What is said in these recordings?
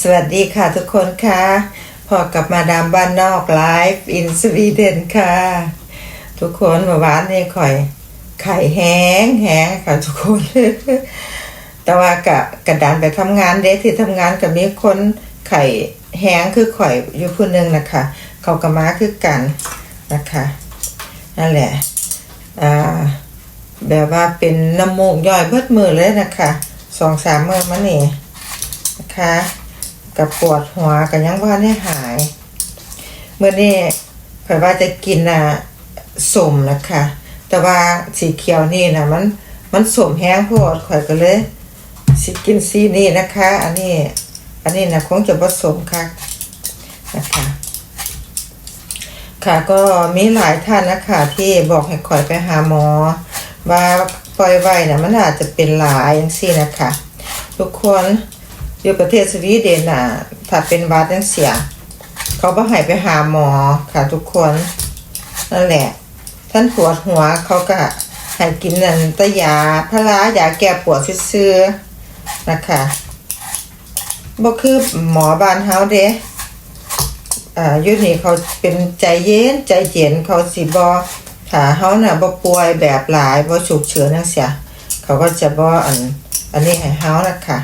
สวัสดีค่ะทุกคนค่ะพอกับมาดามบ้านนอกไลฟ์อินสวีเดนค่ะ ทุกคนเมื่อวานนี่ข่อย ไข่แห้งแห้งค่ะทุกคน แต่ว่ากะกระดานไปทำงานเด้ที่ทำงานกับมีคนไข่แห้งคือข่อยอยู่คนหนึ่งนะคะ เขากระมาคือกันนะคะนั่นแหละอ่าแบบว่าเป็นน้ำมูกย่อยเบิดมือเลยนะคะสองสามมือมานี่นะคะ กับปวดหัวกับยังว่าได้หาย เมื่อนี้ข่อยว่าจะกินอะสมนะคะ แต่ว่าสีเขียวนี่นะมันมันสมแห้งโพดข่อยก็เลยสิกินสีนี่นะคะ อันนี้ อันนี้นะคงจะผสมค่ะนะคะ ค่ะก็มีหลายท่านนะคะที่บอกให้ข่อยไปหาหมอ ว่าปล่อยไว้นะมันอาจจะเป็นหลายอย่างซี่นะคะ ทุกคน อยู่ประเทศสวีเดนน่ะ ถ้าเป็นวัดยังเสีย เขาบ่ให้ไปหาหมอค่ะทุกคนนั่นแหละ ท่านปวดหัวเขาก็ให้กินนันตะยาพารายาแก้ปวดซื่อๆนะคะบ่คือหมอบ้านเฮาเด้อ่าอยู่นี่เขาเป็นใจเย็นใจเย็นเขาสิบอถ้าเขาน่ะบ่ป่วยแบบหลายบ่ฉุกเฉินจังซี่เขาก็จะบ่อันอันนี้ให้เฮานะคะ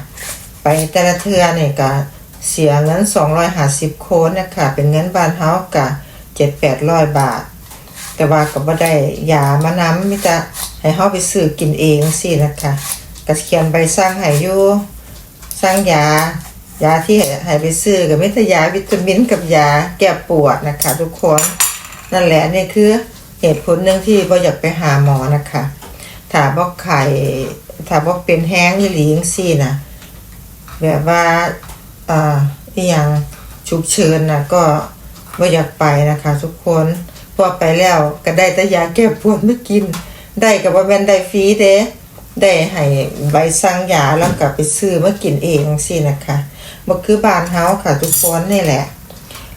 แต่ละเทื่อนี่ก็เสียเงิน 250 โคนนะคะเป็นเงินบ้านเฮาก็7-800 บาท แต่ว่าก็บ่ได้ยามานำมีแต่ให้เฮาไปซื้อกินเองสินะคะก็เขียนใบสั่งให้อยู่สั่งยายาที่ให้ไปซื้อกับมิตยาวิตามินกับยาแก้ปวดนะคะทุกคนนั่นแหละนี่คือเหตุผลหนึ่งที่บ่อยากไปหาหมอนะคะถ้าบ่ไข่ถ้าบ่เป็นแห้งอีหลีงซี่นะ แบบว่าอ่าอีหยังฉุกเฉินนะก็บ่อยากไปนะคะ ทุกคนพอไปแล้วก็ได้แต่ยาแก้ปวดไมากิน ได้กับว่าแมนได้ฟรีเด้ได้ให้ใบสั่งยาแล้วก็ไปซื้อมากินเองสินะคะบ่คือบ้านเฮาค่ะ ทุกคนนี่แหละ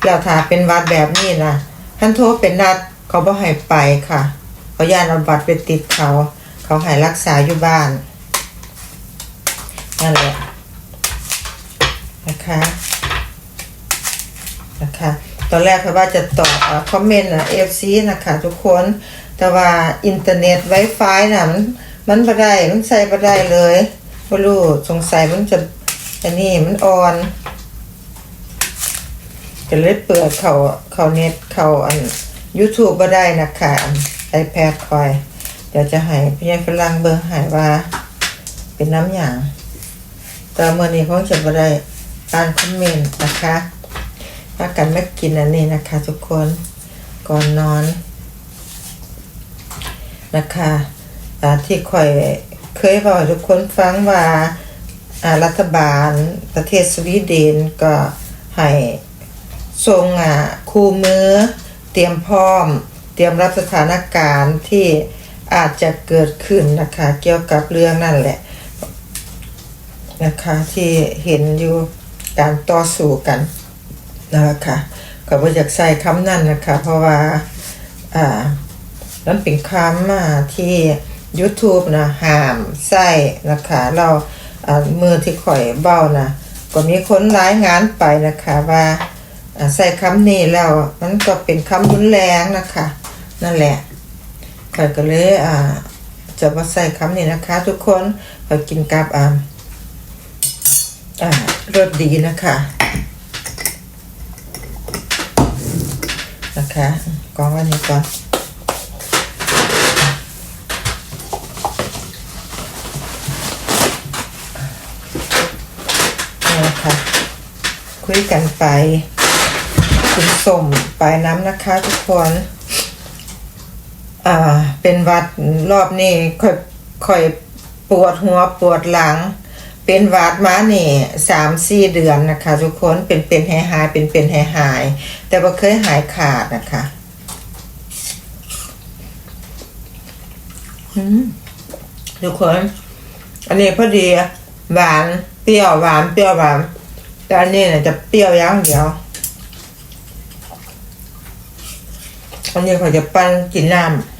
แล้วถ้าเป็นวัดแบบนี้นะท่านโทรเป็นนัดเขาบ่ให้ไปค่ะเขาย่านเอาบัตรไปติดเขา เขาให้รักษาอยู่บ้านนั่นแหละ นะคะนะคะ ตอนแรกเขาว่าจะตอบคอมเมนต์นะเอฟซีนะคะทุกคนแต่ว่าอินเทอร์เน็ตไวไฟน่ะมันมันบ่ได้มันใส่บ่ได้เลยบ่รู้สงสัยมันจะอันนี้มันอ่อนก็เลยเปิดเขาเขาเน็ตเขาอัน YouTube บ่ได้นะคะอัน iPad คอย เดี๋ยวจะให้พี่ยายฝรั่งเบิ่งให้ว่า เป็นน้ำหยางแต่เมื่อนี้คงจะบ่ได้ อ่านคอมเมนต์นะคะว่ากันไม่กินอันนี้นะคะ ทุกคนก่อนนอนนะคะอ่าที่คอยเคยบอกทุกคนฟังว่ารัฐบาลประเทศสวีเดนก็ให้ทรงอ่าคู่มือ เตรียมพร้อม เตรียมรับสถานการณ์ที่อาจจะเกิดขึ้นนะคะ เกี่ยวกับเรื่องนั่นแหละนะคะที่เห็นอยู่ การต่อสู้กันนะคะก็บ่อยากใส่คำนั้นนะคะ เพราะว่าอ่านั่นเป็นคำอ่าที่ YouTube นะห้ามใส่นะคะเราอ่ามือที่ข่อยเบ้านะก็มีคนร้ายงานไปนะคะว่าอ่าใส่คำนี้แล้วมันก็เป็นคำรุนแรงนะคะ นั่นแหละข่อยก็เลยอ่าจะมาใส่คำนี้นะคะ ทุกคนข่อยกินกับอ่าอ่า รสดีนะคะนะคะกองไว้นี่ก่อนนะคะคุยกันไปคุณส่มไปน้ำนะคะทุกคนอ่าเป็นวัดรอบนี้ค่อยค่อยปวดหัวปวดหลัง เป็นหวัดมาเนี่ยสามสี่เดือนนะคะ ทุกคนเป็นเป็นหายหายเป็นเป็นหายหาย แต่ว่าเคยหายขาดนะคะทุกคน อันนี้พอดีหวานเปรี้ยวหวานเปรี้ยวหวานแต่อันนี้เนี่ยจะเปรี้ยวอย่างเดียวอันนี้เขาจะปั้นกินน้อ่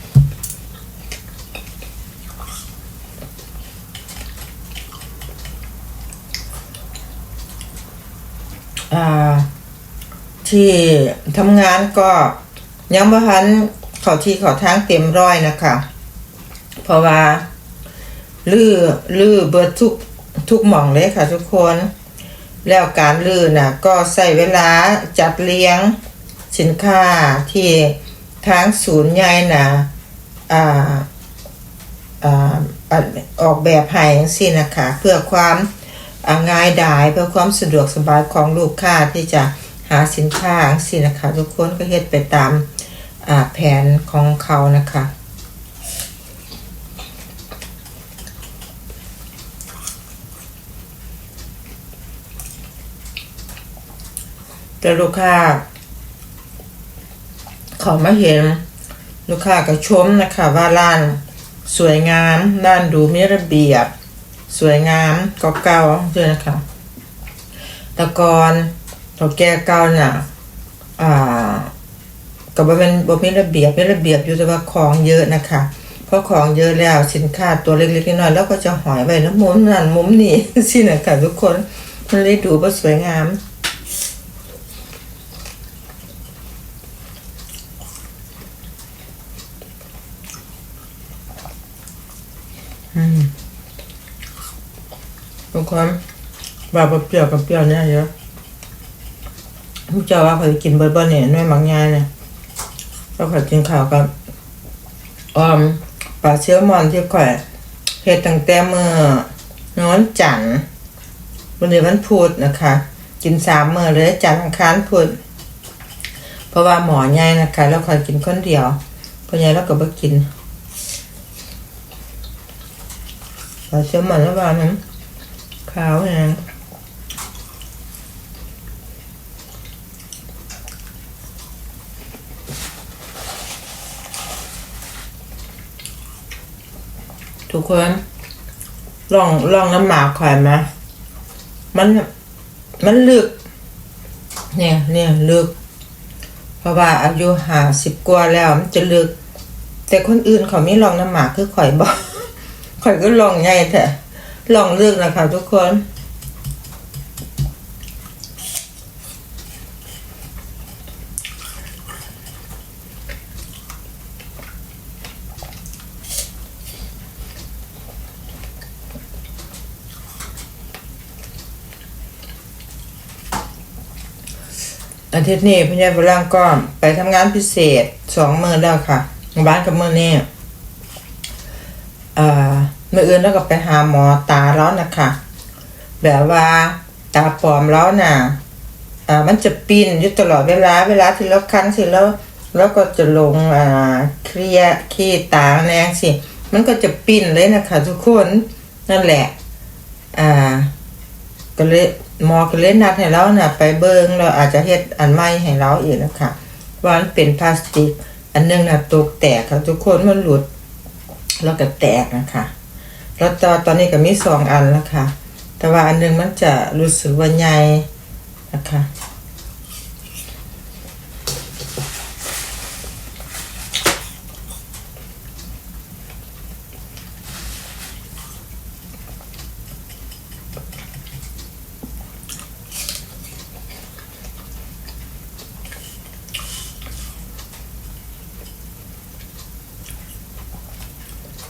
ที่ทำงานก็ยังบ่ทันขอที่ขอทางเต็มร้อยนะคะ เพราะว่าลื้อลื้อเบิดทุกทุกหม่องเลยค่ะทุกคน แล้วการลื้อน่ะก็ใส่เวลาจัดเลี้ยงสินค้าที่ทางศูนย์ใหญ่น่ะอ่าอ่าออกแบบให้จังซี่นะคะ เพื่อความ ง่ายดายเพื่อความสะดวกสบายของลูกค้าที่จะหาสินค้าจังซี่นะคะทุกคนก็เฮ็ดไปตามแผนของเขานะคะแต่ลูกค้าเขามาเห็นลูกค้าก็ชมนะคะว่าร้านสวยงามร้านดูมีระเบียบ สวยงามเก่าๆด้วยนะคะต่ก่อนตัวแก่เก่าน่ะอ่าก็บ่เป็นบ่มีระเบียบมีระเบียบอยู่แต่ว่าของเยอะนะคะเพราะของเยอะแล้วสินค้าตัวเล็กๆน้อยๆแล้วก็จะหอยไว้แล้วมุมนั่นมุมนี้สินะคะทุกคนมันเลยดูว่าสวยงามทุก คนว่าบเปรี้ยวกับเปรี้ยวเนี่ยเยอะผู้เจ้าว่าเขาจะกินเบอร์เบอร์เนี่ยน้อยบางงานเนี่ยแล้วเขากินข้าวกับออมปลาเชื้อมอนที่ข่อยเฮ็ดตั้งแต่เมื่อนอนจันทร์วันนี้วันพุธนะคะ กินสามมื้อเลยจันทร์อังคารพุธเพราะว่าหมอใหญ่นะคะแล้วข่อยกินคนเดียวพราะใหญ่แล้วก็บ่กินปลาเชื้อมอนแล้วว่านั้น ขาวแหงทุกคนลองลองน้ำหมากข่อยไหมมัน มันลึก เนี่ยเนี่ยลึก เพราะว่าอายุห้าสิบกว่าแล้วมันจะลึก แต่คนอื่นเขาไม่ลองน้ำหมากคือข่อยบอกข่อยก็ลองไงแต่ ลองเลือกนะคะทุกคน อาทิตย์นี้พี่ยายฝรั่งก็ไปทำงานพิเศษสองมือแล้วค่ะ บ้านกับมือนี่ เมื่ออื่นแล้วก็ไปหาหมอตาแล้วนะคะแบบว่าตาปลอมแล้วน่ะอ่ามันจะปิ้นอยู่ตลอดเวลา เวลาที่เราคันสิแล้วแล้วก็จะลงอ่าเครียขี้ตาแนงสิมันก็จะปิ้นเลยนะคะ ทุกคนนั่นแหละ อ่า ก็เลยหมอก็เลยนัดให้เราน่ะ ไปเบิงเราอาจจะเฮ็ดอันใหม่ให้เราอีกนะคะว่ามันเป็นพลาสติก อันหนึงน่ะตกแตกค่ะทุกคนมันหลุดแล้วก็แตกนะคะ แล้วตอนตอนนี้ก็มีสองอันแล้วค่ะแต่ว่าอันหนึงมันจะรู้สึกว่าใหญ่นะคะ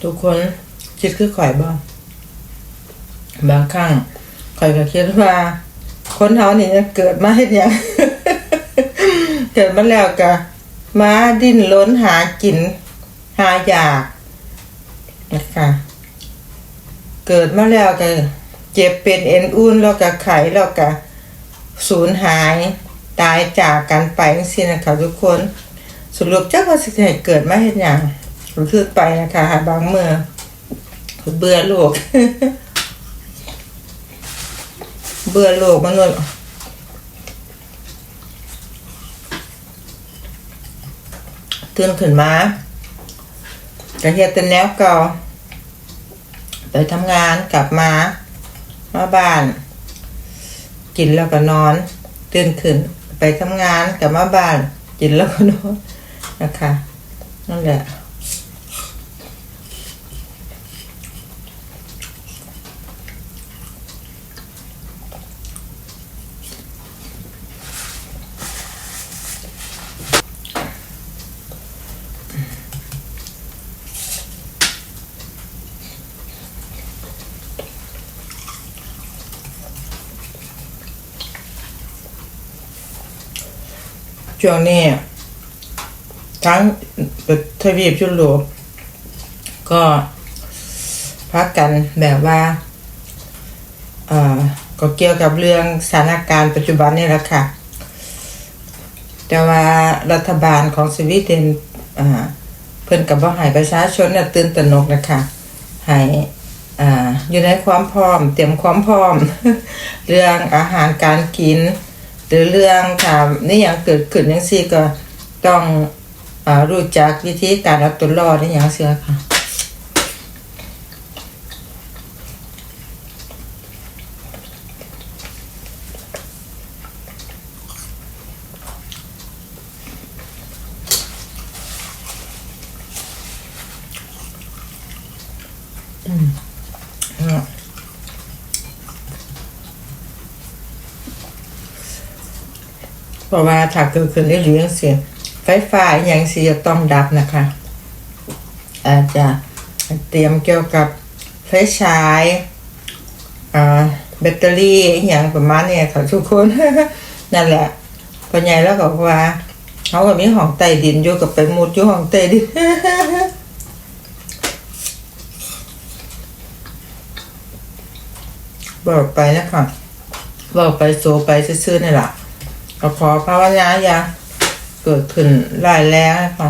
ทุกคน คิดคือข่อยบ้างบางครั้งข่อยก็คิดว่า คนเฮานี่เกิดมาเฮ็ดหยังเกิดมาแล้วก็มาดิ้นรนหากิน หาอยากนะคะเกิดมาแล้วก็เจ็บเป็นเอ็นอุ่นแล้วก็ไขแล้วก็สูญหายตายจากกันไปจังซี่นะคะทุกคน สรุปเจักว่าสิให้เกิดมาเฮ็ดหยังคือไปนะคะหาบางเมื่อ เบื่อโลก เบื่อโลกมนุษย์ตื่นขึ้นมาก็เฮ็ดแต่แนวเก่าไปทำงานกลับมา มาบ้าน กินแล้วก็นอน ตื่นขึ้น ไปทำงานกลับมาบ้าน กินแล้วก็นอนนะคะนั่นแหละ ช่วงนี้ทั้งทวีปยุโรปก็พักกันแบบว่าเอ่อก็เกี่ยวกับเรื่องสถานการณ์ปัจจุบันนี่แหละค่ะ แต่ว่ารัฐบาลของสวีเดนเพิ่นกับว่าให้ประชาชนน่ะตื่นตระหนกนะคะห้อ่าอยู่ในความพร้อม เตรียมความพร้อม เรื่องอาหารการกิน หรือเรื่องค่ะนี่อย่างเกิดขึ้นยังซี่ก็ต้องอรู้จักวิธีการเอาตัวรอดนี่อย่างเสียค่ะ เพราะว่าถ้าเกิดขึ้นได้หรือยังเสียงไฟฟ้าอย่างเสียต้องดับนะคะ อาจจะเตรียมเกี่ยวกับไฟฉายอ่าแบตเตอรี่อย่างประมาณเนี้ยค่ะทุกคน นั่นแหละพอใหญ่แล้วก็ว่าเขาก็มีห้องใต้ดินอยู่กับไปมุดอยู่ห้องใต้ดินบอกไปนะคะบอกไปโซไปซื่อๆนี่แหละ ก็ขอภาวนาอย่าเกิดขึ้นรายแรงนะคะ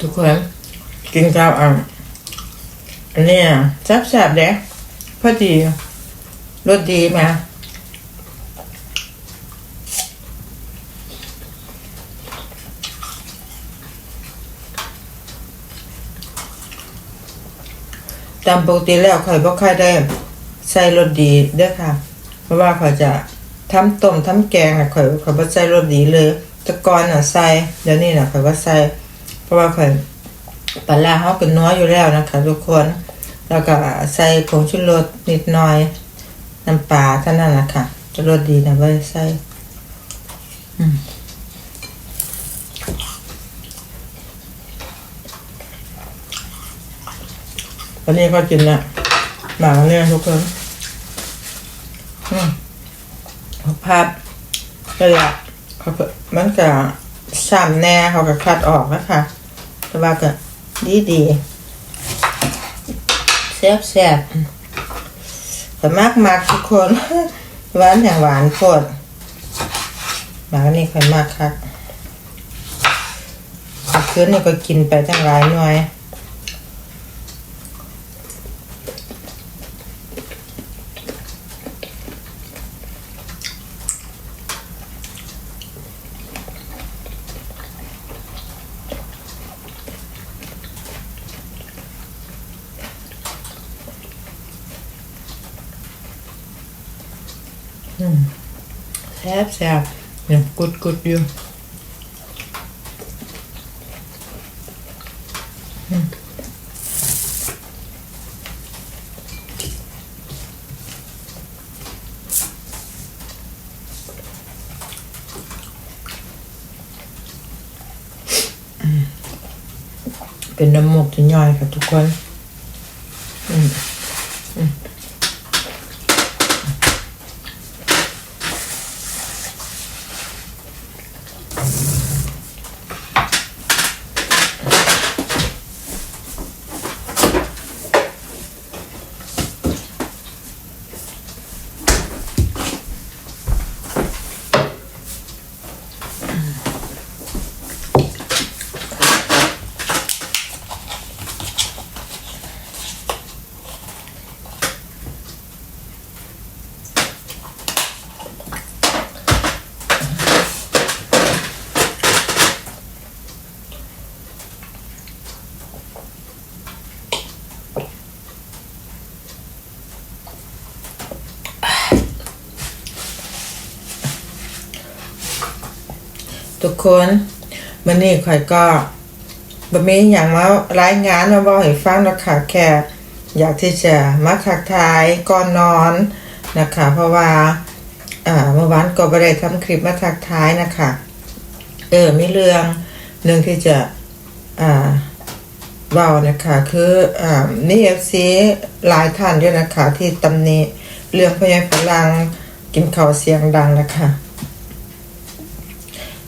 ทุกคน กินข้าวอะอันนี้แซ่บๆเด้พอดีรสดีไหมตามปกติแล้วข่อยบ่ค่อยได้ใส่รสดีเด้อค่ะ เพราะว่าข่อยจะทำต้มทำแกงอะข่อยข่อยบ่ใส่รสดีเลย แต่ก่อนอะใส่เดี๋ยวนี้น่ะข่อยบ่ใส่เพราะว่าข่อย ปลาร้าเขาเป็นน้อยอยู่แล้วนะคะทุกคน แล้วก็ใส่ผงชูรสนิดหน่อย น้ำปลาเท่านั้นแหละค่ะจะรสดีนะไม่ได้ใส่อันนี้ก็กินละหมาเนี่ยทุกคนอืมเขาพับก็ละเขามันก็ช้ำแน่เขาก็คัดออกนะคะแต่ว่าก็ ดีดีแซ่บแซ่บแต่มากมากทุกคน หวานอย่างหวานโคตรหมานี่ค่อยมากครับคืนนี่ก็กินไปตั้งหลายหน่อย แซ่บแซ่บเนี่ยกุดกุดอยู่อืมเป็นน้ำมูกที่ย่อยค่ะทุกคน อืมอืม ทุกคนวันนี้ข่อยก็บ่มีอย่างมารายงานมาบอกให้ฟังนะคะแค่อยากที่จะมาทักทายก่อนนอนนะคะ เพราะว่าเมื่อวานก็บ่ได้ทำคลิปมาทักทายนะคะเออมีเรื่องหนึ่งที่จะอ่าเว้านะคะคืออ่ามี FC หลายท่านด้วยนะคะ ที่ตำหนิเรื่องพยาฝรั่งกินข้าวเสียงดังนะคะ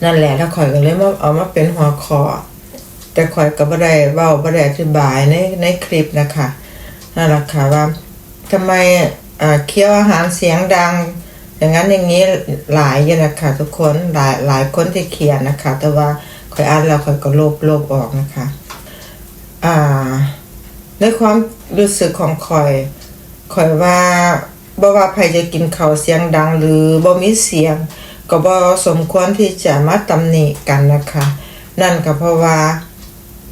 นั่นแหละแล้วข่อยก็เลยมาเอามาเป็นหัวข้อแต่ข่อยก็บ่ได้เว้าบ่ได้อธิบายในในคลิปนะคะนั่นแหละค่ะว่าทำไมเคี้ยวอาหารเสียงดัง อย่างนั้นอย่างนี้หลายอยู่นะคะทุกคนหลายหลายคนที่เขียนนะคะ แต่ว่าข่อยอ่านแล้วข่อยก็ลบลบออกนะคะอ่าในความรู้สึกของข่อยข่อยว่าบ่ว่าใครจะกินข้าวเสียงดังหรือบ่มีเสียง ก็บ่สมควรที่จะมาตำหนิกันนะคะ นั่นก็เพราะว่า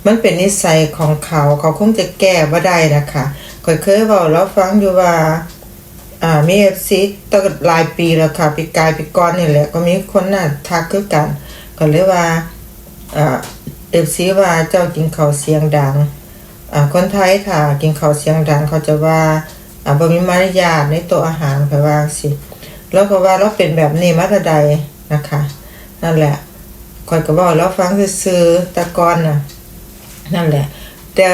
มันเป็นนิสัยของเขาเขาคงจะแก้บ่ได้นะคะข่อยเคยเว้าแล้วฟังอยู่ว่าอ่ามีเอฟซีตั้งหลายปีแล้วค่ะปีกายปีก่อนนี่แหละก็มีคนน่ะทักคือกัน ก็เลยว่าอ่าเอฟซีว่าเจ้ากินข้าวเสียงดังอ่าคนไทยค่ะกินข้าวเสียงดังเขาจะว่าอ่าบ่มีมารยาทในโต๊ะอาหารเขาว่าสิ แล้วก็ว่าเราเป็นแบบนี้มาแต่ใดนะคะ นั่นแหละคอยก็บอกเราฟังซื่อต่ก่อนน่ะนั่นแหละ แต่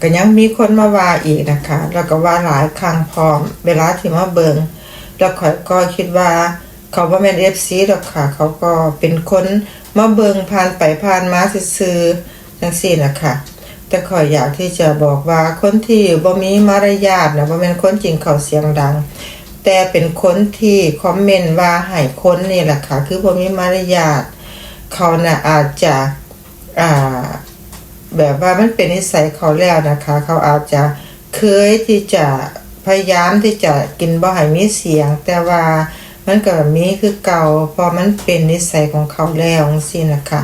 ก็ยังมีคนมาว่าอีกนะคะ แล้วก็ว่าหลายครั้งพร้อม เวลาที่มาเบิงแล้วข่อยก็คิดว่าเขาบ่แม่น FC ดอกค่ะ เขาก็เป็นคนมาเบิงผ่านไปผ่านมาซื่อจังซี่นะคะแต่ขอยอยากที่จะบอกว่าคนที่บ่มีมารยาทนะบ่แม่นคนจริงเขาเสียงดัง แต่เป็นคนที่คอมเมนต์ว่าให้คนนี่แหละค่ะ คือบ่มีมารยาทเขาน่ะอาจจะอ่าแบบว่ามันเป็นนิสัยเขาแล้วนะคะ เขาอาจจะเคยที่จะพยายามที่จะกินบ่ให้มีเสียง แต่ว่ามันก็มีคือเก่าเพราะมันเป็นนิสัยของเขาแล้วสินะคะ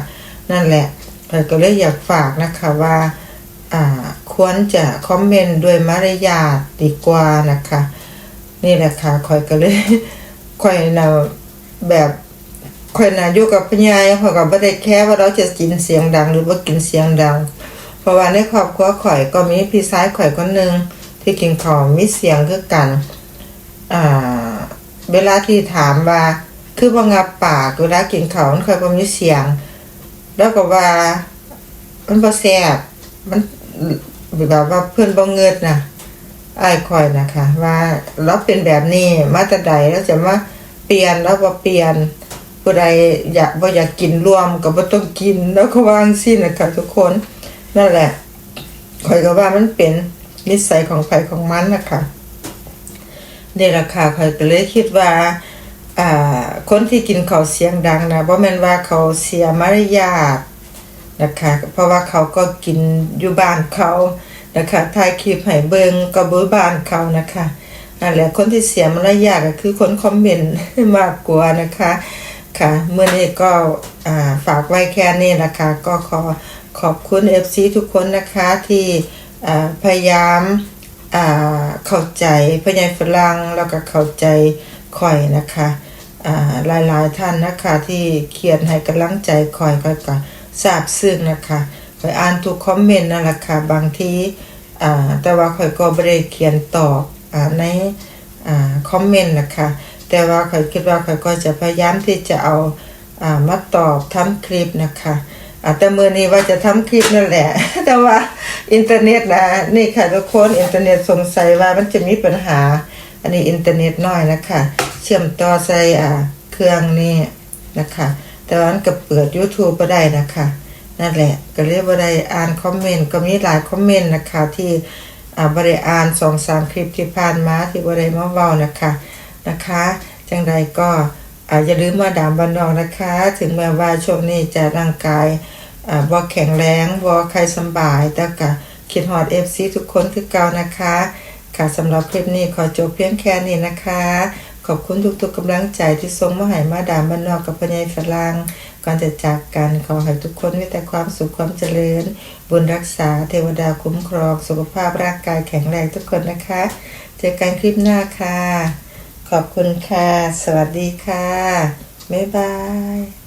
นั่นแหละเราก็เลยอยากฝากนะคะว่าอ่าควรจะคอมเมนต์ด้วยมารยาทดีกว่านะคะ นี่แหละค่ะคอยก็เลยคอยนะแบบคอยนะอยู่กับพญายเขาก็บ่ได้แค่ว่าเราจะกินเสียงดัง หรือว่ากินเสียงดัง เพราะว่าในครอบครัวข่อยก็มีพี่ชายข่อยคนหนึ่งที่กินข้าวมีเสียงคือกันอ่าเวลาที่ถามว่าคือบ่งับปากเวลากินข้ามันคอยบ่มีเสียง แล้วก็ว่ามันบ่แซ่บมันแบบว่าเพื่อนบ่เงิดนะ อ้ายคอยนะคะ ว่าเราเป็นแบบนี้มาแต่ใดแล้วจะมาเปลี่ยนแล้วบ่เปลี่ยนผู้ใดอยากบ่อยากกินรวมก็บ่ต้องกินแล้วก็วางซี้นนะคะทุกคนนั่นแหละคอยก็ว่ามันเป็นนิสัยของไผของมันนะคะนี่ราคาคอยก็เลยคิดว่าอ่าคนที่กินเขาเสียงดังนะบ่แม่นว่าเขาเสียมารยาทนะคะ เพราะว่าเขาก็กินอยู่บ้านเขา นะคะถ่ายคลิปให้เบิงก็บบ้านเขานะคะนั่นแหละคนที่เสียมารยาทก็คือคนคอมเมนต์มากกว่านะคะค่ะเมื่อนี้ก็ฝากไว้แค่นี้นะคะก็ขอขอบคุณ FC ทุกคนนะคะที่พยายามเข้าใจพยายฝรั่งแล้วก็เข้าใจข่อยนะคะอ่าหลายๆท่านนะคะที่เขียนให้กำลังใจคอยก็ก็ทราบซึ้งนะคะ คอยอ่านทุกคอมเมนต์นั่นแหละค่ะบางทีอ่าแต่ว่าคอยก็ไม่ได้เขียนตอบอ่าในอ่าคอมเมนต์นะคะแต่ว่าคอยคิดว่าคอยก็จะพยายามที่จะเอาอ่ามาตอบทำคลิปนะคะอาแต่เมื่อนี้ว่าจะทำคลิปนั่นแหละ แต่ว่าอินเทอร์เน็ตนะนี่ค่ะทุกคนอินเทอร์เน็ตสงสัยว่ามันจะมีปัญหา อันนี้อินเทอร์เน็ตน้อยนะคะเชื่อมต่อใส่อ่าเครื่องนี่นะคะแต่ว่ามันก็เปิด YouTube บ่ได้นะคะ นั่นแหละ ก็เรียกว่าได้อ่านคอมเมนต์ก็มีหลายคอมเมนต์นะคะที่อ่าบ่ได้อ่าน2 3คลิปที่ผ่านมาที่บ่ได้มาเว้านะคะนะคะจังใดก็อาอย่าลืมมาดามบันนอกนะคะ ถึงแม้ว่าช่วงนี้จะร่างกายอ่าบ่แข็งแรงบ่ใครสบาย แต่ก็คิดฮอด FC ทุกคนคือเก่านะคะ ค่ะสำหรับคลิปนี้ขอจบเพียงแค่นี้นะคะ ขอบคุณทุกๆกำลังใจที่ส่งมาให้มาดามบ้านนอกกับพญายฝรั่ง ก่อนจะจากกันขอให้ทุกคนมีแต่ความสุขความเจริญ บุญรักษาเทวดาคุ้มครอง สุขภาพร่างกายแข็งแรงทุกคนนะคะ เจอกันคลิปหน้าค่ะ ขอบคุณค่ะ สวัสดีค่ะ บ๊ายบาย